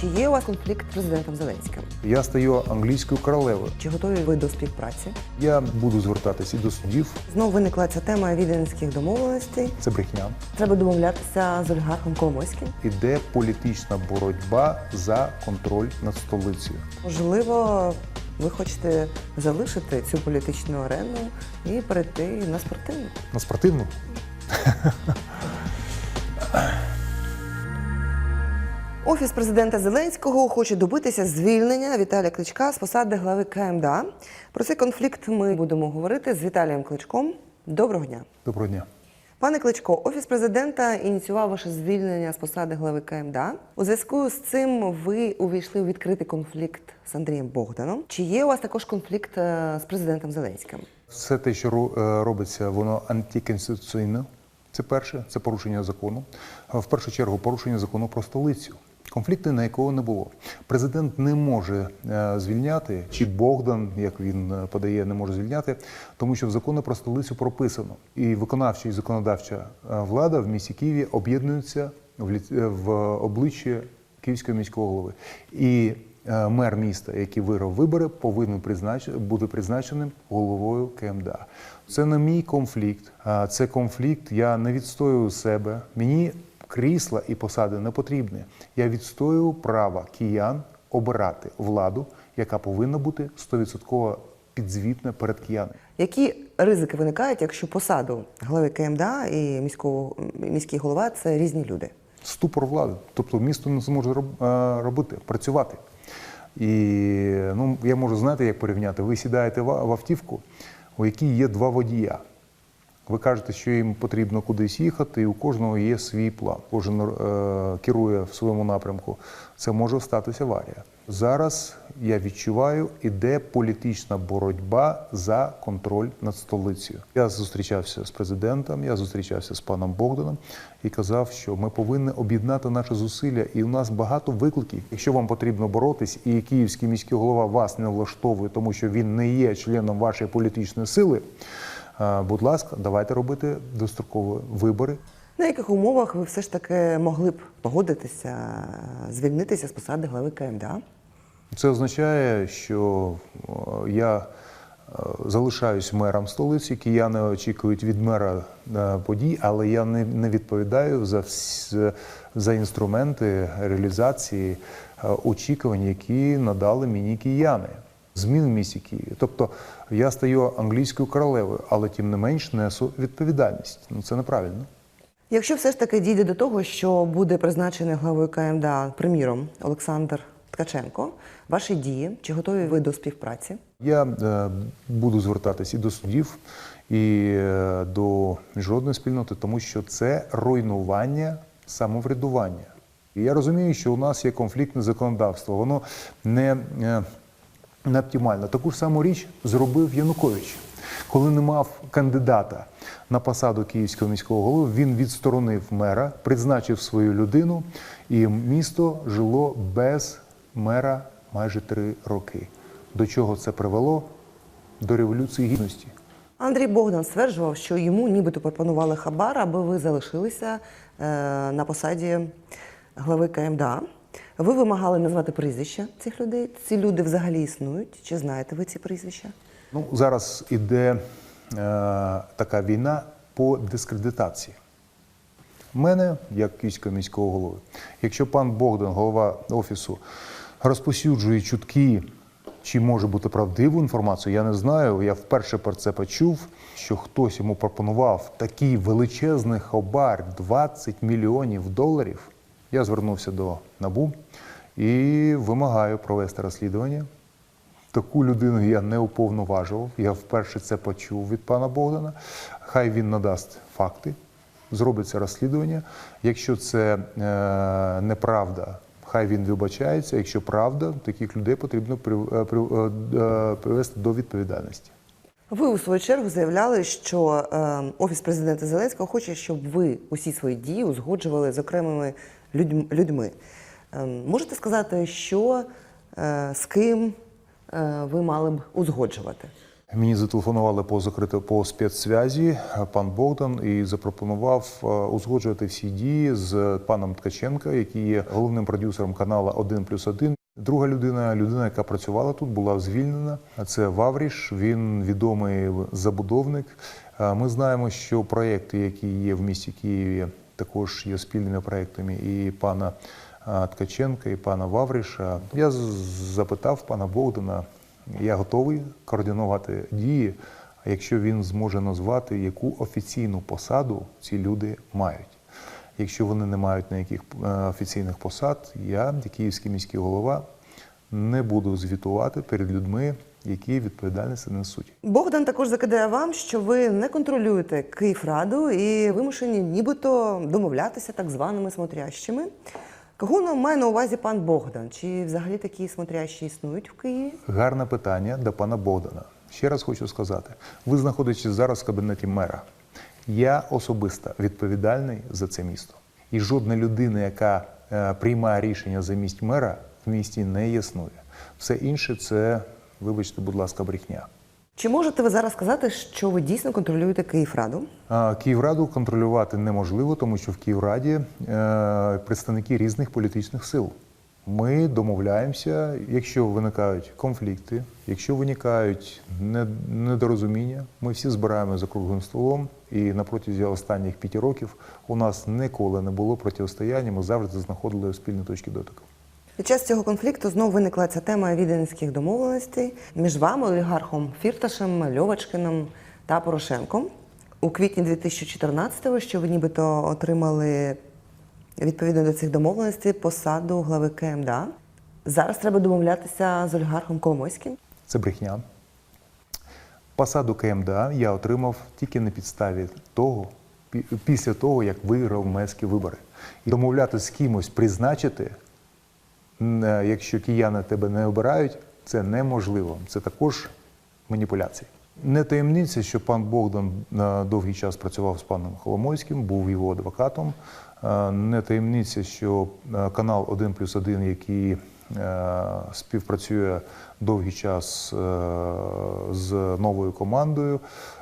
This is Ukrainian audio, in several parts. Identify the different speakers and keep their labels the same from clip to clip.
Speaker 1: Чи є у вас конфлікт з президентом Зеленським?
Speaker 2: Я стаю англійською королевою.
Speaker 1: Чи готові ви до співпраці?
Speaker 2: Я буду звертатись і до суддів.
Speaker 1: Знову виникла ця тема віденських домовленостей.
Speaker 2: Це брехня.
Speaker 1: Треба домовлятися з олігархом Коломойським.
Speaker 2: Іде політична боротьба за контроль над столицею.
Speaker 1: Можливо, ви хочете залишити цю політичну арену і перейти на спортивну.
Speaker 2: На спортивну
Speaker 1: Офіс президента Зеленського хоче добитися звільнення Віталія Кличка з посади глави КМДА. Про цей конфлікт ми будемо говорити з Віталієм Кличком. Доброго дня.
Speaker 2: доброго дня.
Speaker 1: Пане Кличко, офіс президента ініціював ваше звільнення з посади глави КМДА. У зв'язку з цим ви увійшли у відкритий конфлікт з Андрієм Богданом. Чи є у вас також конфлікт е, з президентом Зеленським?
Speaker 2: Все те, що е, робиться, воно антиконституційне. Це перше, це порушення закону. В першу чергу порушення закону про столицю. Конфлікту на якого не було. Президент не може е, звільняти, чи Богдан, як він е, подає, не може звільняти, тому що в законі про столицю прописано. І виконавча і законодавча е, влада в місті Києві об'єднуються в, лі- е, в обличчі Київського міського голови. І мер міста, який виграв вибори, повинен бути призначеним головою КМДА. Це не мій конфлікт. Це конфлікт. Я не відстоюю себе. Мені крісла і посади не потрібні. Я відстоюю право киян обирати владу, яка повинна бути 100% підзвітна перед киянами.
Speaker 1: Які ризики виникають, якщо посаду глави КМДА і міського міський голова це різні люди?
Speaker 2: ступор влади. Тобто місто не зможе е, робити, працювати. І ну, я можу знаєте, як порівняти. Ви сідаєте в автівку, у якій є два водія. Ви кажете, що їм потрібно кудись їхати, і у кожного є свій план. Кожен е, керує в своєму напрямку. Це може статися аварія. Зараз я відчуваю, іде політична боротьба за контроль над столицею. Я зустрічався з президентом, я зустрічався з паном Богданом і казав, що ми повинні об'єднати наші зусилля, і у нас багато викликів. Якщо вам потрібно боротись, і київський міський голова вас не влаштовує, тому що він не є членом вашої політичної сили. Е, Будь ласка, давайте робити дострокові вибори.
Speaker 1: На яких умовах ви все ж таки могли б погодитися звільнитися з посади глави КМДА?
Speaker 2: Це означає, що е, я е, залишаюсь мером столиці. Кияни очікують від мера подій, але я не, відповідаю за, вс- за інструменти реалізації очікувань, які надали мені кияни. Змін в місті Києві. Тобто я стаю англійською королевою, але тим не менш несу відповідальність. Ну це неправильно.
Speaker 1: Якщо все ж таки дійде до того, що буде призначений главою КМДА, приміром, Олександр Ткаченко, ваші дії, чи готові ви до співпраці?
Speaker 2: Я е, буду звертатись і до суддів, і е, до міжнародної спільноти, тому що це руйнування самоврядування. І я розумію, що у нас є конфліктне законодавство, воно не, е, не оптимально. Таку ж саму річ зробив Янукович. Коли не мав кандидата на посаду київського міського голови, він відсторонив мера, призначив свою людину, і місто жило без мера майже три роки. До чого це привело? До революції гідності.
Speaker 1: Андрій Богдан стверджував, що йому нібито пропонували хабар, аби ви залишилися е, на посаді глави КМДА. Ви вимагали назвати прізвища цих людей. Ці люди взагалі існують. Чи знаєте ви ці прізвища?
Speaker 2: Ну, зараз іде е, така війна по дискредитації. Мене, як київського міського голови, якщо пан Богдан, голова офісу, розпосюджує чутки, чи може бути правдиву інформацію, я не знаю. Я вперше про це почув, що хтось йому пропонував такий величезний хабар 20 мільйонів доларів. Я звернувся до НАБУ і вимагаю провести розслідування. Таку людину я не уповноважував. Я вперше це почув від пана Богдана. Хай він надасть факти, зробиться розслідування. Якщо це е, неправда, хай він вибачається. Якщо правда, таких людей потрібно е, е, е, привести до відповідальності.
Speaker 1: Ви у свою чергу заявляли, що е, офіс президента Зеленського хоче, щоб ви усі свої дії узгоджували з окремими людьми. Е, можете сказати, що е, з ким е, ви мали б узгоджувати?
Speaker 2: Мені зателефонували по закрито по спецзв'язі пан Богдан і запропонував е, узгоджувати всі дії з паном Ткаченко, який є головним продюсером каналу 1 плюс 1. Друга людина, людина, яка працювала тут, була звільнена. Це Вавріш. Він відомий забудовник. Е, Ми знаємо, що проекти, які є в місті Києві, також є спільними проектами і пана Ткаченка, і пана Вавріша. Я запитав пана Богдана, я готовий координувати дії, якщо він зможе назвати, яку офіційну посаду ці люди мають. Якщо вони не мають ніяких е, офіційних посад, я, київський міський голова, не буду звітувати перед людьми, які відповідальність несуть.
Speaker 1: Богдан також закидає вам, що ви не контролюєте Київраду і вимушені нібито домовлятися так званими смотрящими. Кого нам має на увазі пан Богдан? Чи взагалі такі смотрящі існують в Києві?
Speaker 2: Гарне питання до пана Богдана. Ще раз хочу сказати: ви знаходитесь зараз в кабінеті мера. Я особисто відповідальний за це місто. І жодна людина, яка е, приймає рішення за місць мера, в місті не існує. Все інше це, вибачте, будь ласка, брехня.
Speaker 1: Чи можете ви зараз сказати, що ви дійсно контролюєте Київраду?
Speaker 2: Київраду контролювати неможливо, тому що в Київраді е, представники різних політичних сил. Ми домовляємося, якщо виникають конфлікти, якщо виникають недорозуміння, ми всі збираємо за круглим столом. І на протязі останніх п'яти років у нас ніколи не було протистояння, ми завжди знаходили спільні точки дотику.
Speaker 1: Під час цього конфлікту знову виникла ця тема віденських домовленостей між вами, олігархом Фірташем, Льовочкином та Порошенком. У квітні 2014-го, що ви нібито отримали відповідно до цих домовленостей посаду глави КМДА. Зараз треба домовлятися з олігархом Коломойським.
Speaker 2: Це брехня. Посаду КМДА я отримав тільки на підставі того, після того, як виграв меські вибори. І домовляти з кимось призначити, якщо кияни тебе не обирають, це неможливо. Це також маніпуляції. Не таємниця, що пан Богдан е, довгий час працював з паном Холомойським, був його адвокатом. Е, Не таємниця, що е, канал 1 плюс 1, який е, співпрацює довгий час е, з новою командою.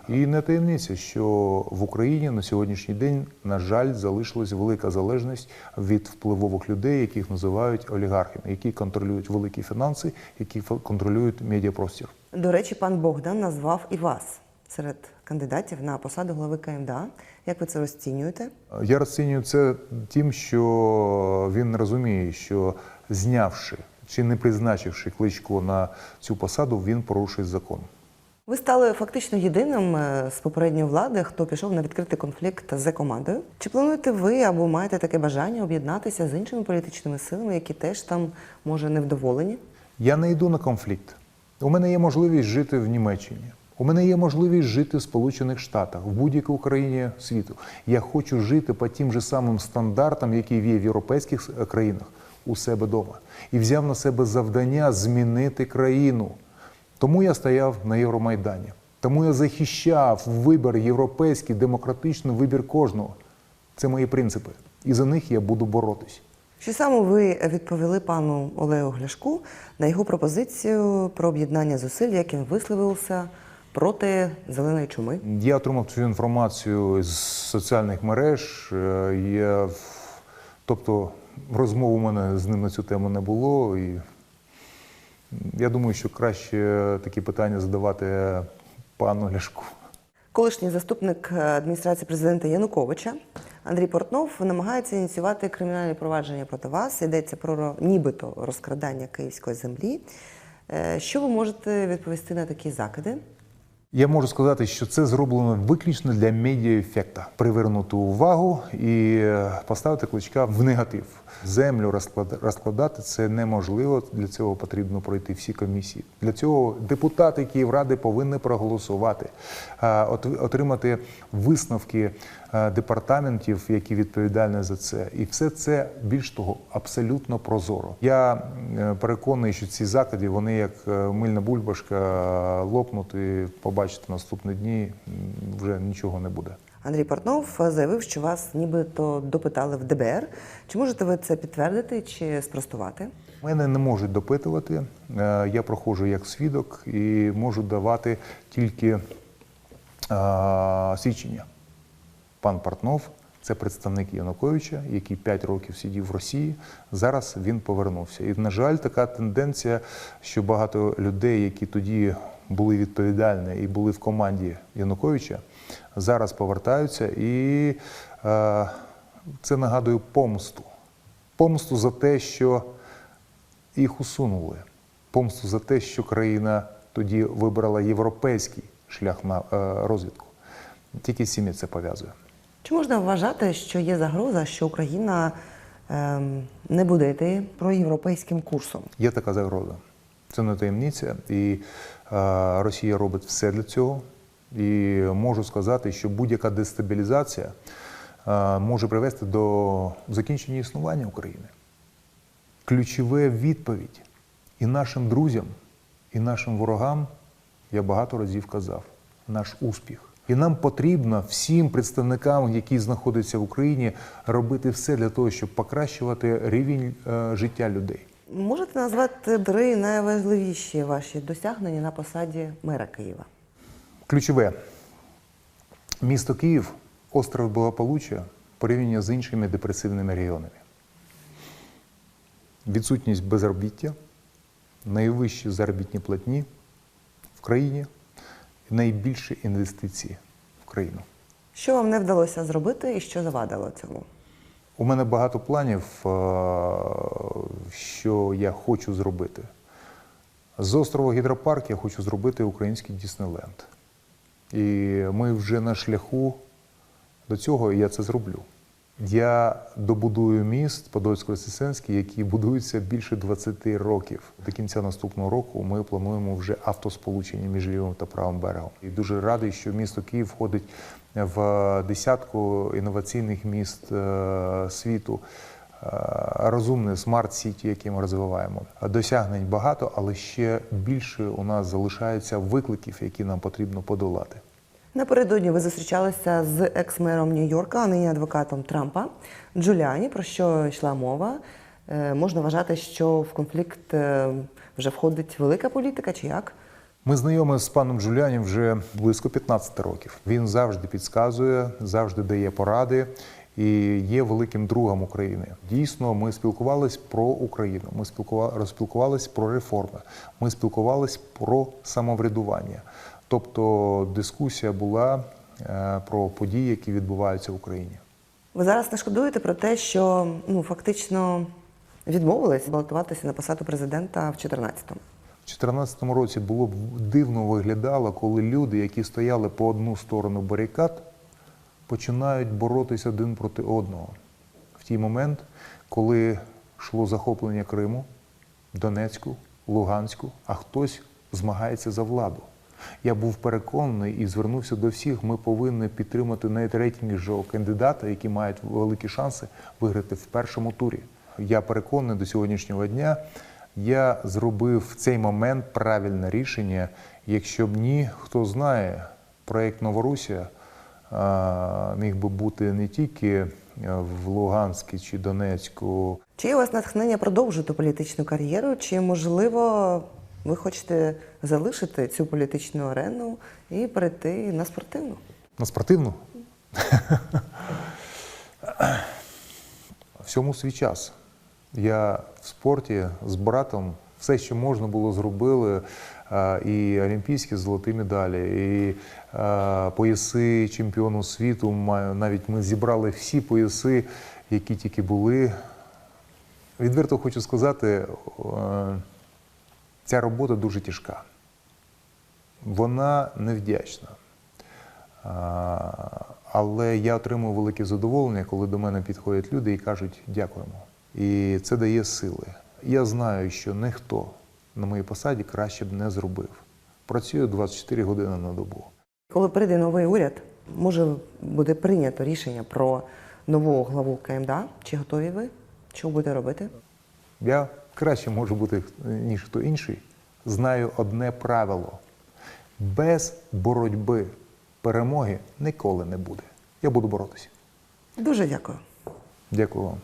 Speaker 2: І не таємниця, що в Україні на сьогоднішній день, на жаль, залишилась велика залежність від впливових людей, яких називають олігархами, які контролюють великі фінанси, які контролюють медіапростір.
Speaker 1: До речі, пан Богдан назвав і вас серед кандидатів на посаду глави КМДА. Як ви це розцінюєте?
Speaker 2: Я розцінюю це тим, що він розуміє, що знявши чи не призначивши кличко на цю посаду, він порушує закон.
Speaker 1: Ви стали фактично єдиним е, з попередньої влади, хто пішов на відкритий конфлікт з командою. Чи плануєте ви або маєте таке бажання об'єднатися з іншими політичними силами, які теж там може невдоволені?
Speaker 2: Я не йду на конфлікт. У мене є можливість жити в Німеччині. У мене є можливість жити в Сполучених Штатах, в будь-якій країні світу. Я хочу жити по тим же самим стандартам, які є в європейських е, країнах у себе вдома. І взяв на себе завдання змінити країну. Тому я стояв на Євромайдані. Тому я захищав вибір європейський, демократичний вибір кожного. Це мої принципи. І за них я буду боротись.
Speaker 1: Що саме ви відповіли пану Олегу Гляшку на його пропозицію про об'єднання зусиль, як він висловився проти зеленої чуми?
Speaker 2: Я отримав цю інформацію з соціальних мереж. Е, Я, тобто, розмов у мене з ним на цю тему не було. І я думаю, що краще такі питання задавати пану Ляшку.
Speaker 1: Колишній заступник е, адміністрації президента Януковича Андрій Портнов намагається ініціювати кримінальне провадження проти вас. Йдеться про нібито розкрадання київської землі. Е, Що ви можете відповісти на такі закиди?
Speaker 2: Я можу сказати, що це зроблено виключно для медіаефекта. Привернути увагу і е, поставити кличка в негатив. Землю розклад- розкладати це неможливо. Для цього потрібно пройти всі комісії. Для цього депутати Київради повинні проголосувати, от- отримати висновки департаментів, які відповідальні за це. І все це більш того абсолютно прозоро. Я е, переконаний, що ці заклади вони як е, мильна бульбашка е, лопнуть і побачите наступні дні вже нічого не буде.
Speaker 1: Андрій Портнов заявив, що вас нібито допитали в ДБР. Чи можете ви це підтвердити чи спростувати?
Speaker 2: Мене не можуть допитувати. Е, Я проходжу як свідок і можу давати тільки е, свідчення. Пан Портнов це представник Януковича, який 5 років сидів в Росії. Зараз він повернувся. І, на жаль, така тенденція, що багато людей, які тоді були відповідальні і були в команді Януковича, зараз повертаються. І е, це нагадує помсту. Помсту за те, що їх усунули. Помсту за те, що країна тоді вибрала європейський шлях на е, розвідку. Тільки сім'я це пов'язує.
Speaker 1: Чи можна вважати, що є загроза, що Україна ем, не буде йти проєвропейським курсом?
Speaker 2: Є така загроза. Це не таємниця, і е, Росія робить все для цього. І можу сказати, що будь-яка дестабілізація е, може привести до закінчення існування України. Ключова відповідь і нашим друзям, і нашим ворогам, я багато разів казав, наш успіх. І нам потрібно всім представникам, які знаходяться в Україні, робити все для того, щоб покращувати рівень е, життя людей.
Speaker 1: Можете назвати три найважливіші ваші досягнення на посаді мера Києва?
Speaker 2: Ключове місто Київ, остров благополуччя порівняно з іншими депресивними регіонами. Відсутність безробіття, найвищі заробітні платні в країні найбільші інвестиції в країну.
Speaker 1: Що вам не вдалося зробити і що завадило цьому?
Speaker 2: У мене багато планів, е, що я хочу зробити. З острова Гідропарк я хочу зробити український Діснейленд. І ми вже на шляху до цього, і я це зроблю. Я добудую міст Подольсько-Сесенський, який будується більше 20 років. До кінця наступного року ми плануємо вже автосполучення між лівим та правим берегом. І дуже радий, що місто Київ входить в десятку інноваційних міст е, світу. Е, Розумне смарт-сіті, які ми розвиваємо. Досягнень багато, але ще більше у нас залишається викликів, які нам потрібно подолати.
Speaker 1: Напередодні ви зустрічалися з екс-мером Нью-Йорка, а нині адвокатом Трампа Джуліані, про що йшла мова. Е, Можна вважати, що в конфлікт е, вже входить велика політика, чи як?
Speaker 2: Ми знайомі з паном Джуліані вже близько 15 років. Він завжди підказує, завжди дає поради і є великим другом України. Дійсно, ми спілкувались про Україну. Ми спілкува- розпілкувались про реформи. Ми спілкувались про самоврядування. Тобто дискусія була е, про події, які відбуваються в Україні.
Speaker 1: Ви зараз не шкодуєте про те, що ну фактично відмовились балотуватися на посаду президента в 2014-му?
Speaker 2: У 2014 році було б дивно виглядало, коли люди, які стояли по одну сторону барикад, починають боротися один проти одного. В той момент, коли йшло захоплення Криму, Донецьку, Луганську, а хтось змагається за владу. Я був переконаний і звернувся до всіх. Ми повинні підтримати найтрейтингового кандидата, які мають великі шанси виграти в першому турі. Я переконаний до сьогоднішнього дня. Я зробив в цей момент правильне рішення. Якщо б ні, хто знає, проєкт Новорусія міг би бути не тільки е, в Луганську чи Донецьку.
Speaker 1: Чи є у вас натхнення продовжити політичну кар'єру, чи можливо ви хочете залишити цю політичну арену і перейти на спортивну?
Speaker 2: На спортивну? Всьому свій час. Я в спорті з братом все, що можна було, зробили. Е, І олімпійські золоті медалі, і е, пояси чемпіону світу. Навіть ми зібрали всі пояси, які тільки були. Відверто хочу сказати, е, ця робота дуже тяжка. Вона невдячна. Але я отримую велике задоволення, коли до мене підходять люди і кажуть дякуємо. І це дає сили. Я знаю, що ніхто на моїй посаді краще б не зробив. Працюю 24 години на добу.
Speaker 1: Коли прийде новий уряд, може буде прийнято рішення про нового главу КМДА? Чи готові ви? Що будете робити?
Speaker 2: Я краще може бути, ніж хто інший. Знаю одне правило: без боротьби перемоги ніколи не буде. Я буду боротися.
Speaker 1: Дуже дякую.
Speaker 2: Дякую вам.